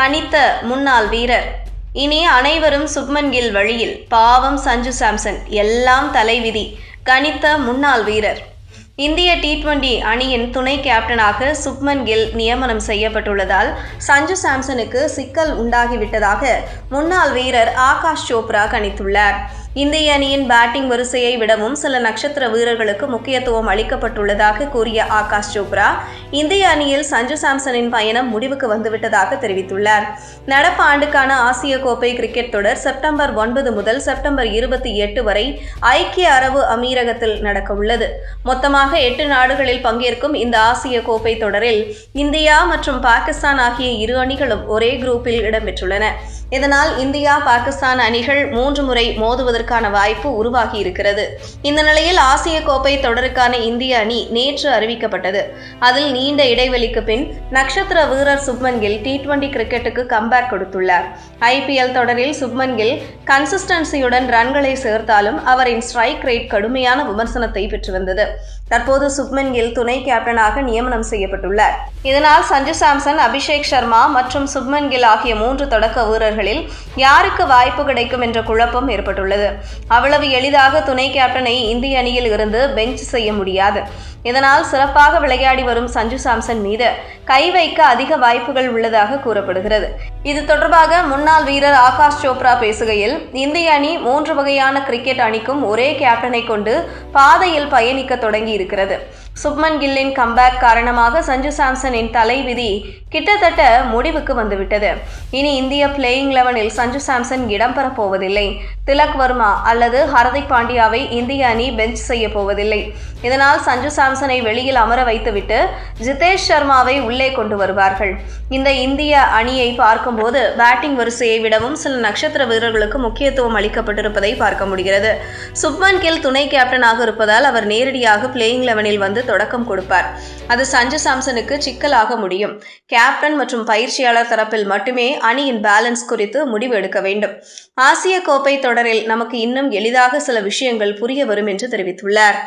கணித்த முன்னாள் வீரர். இனி அனைவரும் சுப்மன் கில் வழியில் பாவம் சஞ்சு சாம்சன் எல்லாம் தலைவிதி கணித்த முன்னாள் வீரர். இந்திய டி டுவெண்டி அணியின் துணை கேப்டனாக சுப்மன் கில் நியமனம் செய்யப்பட்டுள்ளதால் சஞ்சு சாம்சனுக்கு சிக்கல் உண்டாகிவிட்டதாக முன்னாள் வீரர் ஆகாஷ் சோப்ரா கணித்துள்ளார். இந்திய அணியின் பேட்டிங் வரிசையை விடவும் சில நட்சத்திர வீரர்களுக்கு முக்கியத்துவம் அளிக்கப்பட்டுள்ளதாக கூறிய ஆகாஷ் சோப்ரா இந்திய அணியில் சஞ்சு சாம்சனின் பயணம் முடிவுக்கு வந்துவிட்டதாக தெரிவித்துள்ளார். நடப்பு ஆண்டுக்கான ஆசிய கோப்பை கிரிக்கெட் தொடர் செப்டம்பர் ஒன்பது முதல் செப்டம்பர் இருபத்தி எட்டு வரை ஐக்கிய அரபு அமீரகத்தில் நடக்கவுள்ளது. மொத்தமாக எட்டு நாடுகளில் பங்கேற்கும் இந்த ஆசிய கோப்பை தொடரில் இந்தியா மற்றும் பாகிஸ்தான் ஆகிய இரு அணிகளும் ஒரே குரூப்பில் இடம்பெற்றுள்ளன. இதனால் இந்தியா பாகிஸ்தான் அணிகள் மூன்று முறை மோதுவதற்கான வாய்ப்பு உருவாகி இருக்கிறது. இந்த நிலையில் ஆசிய கோப்பை தொடருக்கான இந்திய அணி நேற்று அறிவிக்கப்பட்டது. அதில் நீண்ட இடைவெளிக்கு பின் நட்சத்திர வீரர் சுப்மன் கில் டி டுவெண்டி கிரிக்கெட்டுக்கு கம்பேக் கொடுத்துள்ளார். ஐபிஎல் தொடரில் சுப்மன் கில் கன்சிஸ்டன்சியுடன் ரன்களை சேர்த்தாலும் அவரின் ஸ்ட்ரைக் ரேட் கடுமையான விமர்சனத்தை பெற்று வந்தது. தற்போது சுப்மன் கில் துணை கேப்டனாக நியமனம் செய்யப்பட்டுள்ளார். இதனால் சஞ்சு சாம்சன் அபிஷேக் சர்மா மற்றும் சுப்மன் கில் ஆகிய மூன்று தொடக்க வீரர்களில் யாருக்கு வாய்ப்பு கிடைக்கும் என்ற குழப்பம் ஏற்பட்டுள்ளது. அவ்வளவு எளிதாக துணை கேப்டனை இந்திய அணியில் இருந்து பெஞ்ச் செய்ய முடியாது. இதனால் சிறப்பாக விளையாடி வரும் சஞ்சு சாம்சன் மீது கை வைக்க அதிக வாய்ப்புகள் உள்ளதாக கூறப்படுகிறது. இது தொடர்பாக முன்னாள் வீரர் ஆகாஷ் சோப்ரா பேசுகையில் இந்திய அணி மூன்று வகையான கிரிக்கெட் அணிக்கும் ஒரே கேப்டனை கொண்டு பாதையில் பயணிக்க தொடங்கி இருக்கிறது சுப்மன் கில்லின் கம்பேக் காரணமாக சஞ்சு சாம்சனின் தலைவிதி கிட்டத்தட்ட முடிவுக்கு வந்துவிட்டது. இனி இந்திய பிளேயிங் லெவனில் சஞ்சு சாம்சன் இடம்பெறப் போவதில்லை. திலக் வர்மா அல்லது ஹர்திக் பாண்டியாவை இந்திய அணி பெஞ்ச் செய்ய போவதில்லை. இதனால் சஞ்சு சாம்சனை வெளியில் அமர வைத்துவிட்டு ஜிதேஷ் சர்மாவை உள்ளே கொண்டு வருவார்கள். இந்த இந்திய அணியை பார்க்கும்போது பேட்டிங் வரிசையை விடவும் சில நட்சத்திர வீரர்களுக்கு முக்கியத்துவம் அளிக்கப்பட்டிருப்பதை பார்க்க முடிகிறது. சுப்மன் கில் துணை கேப்டனாக இருப்பதால் அவர் நேரடியாக பிளேயிங் லெவனில் வந்து தொடக்கம் கொடுப்பார். அது சஞ்சு சாம்சனுக்கு சிக்கலாக முடியும். கேப்டன் மற்றும் பயிற்சியாளர் தரப்பில் மட்டுமே அணியின் பேலன்ஸ் குறித்து முடிவு எடுக்க வேண்டும். ஆசிய கோப்பை தொடரில் நமக்கு இன்னும் எளிதாக சில விஷயங்கள் புரிய வரும் என்று தெரிவித்துள்ளார்.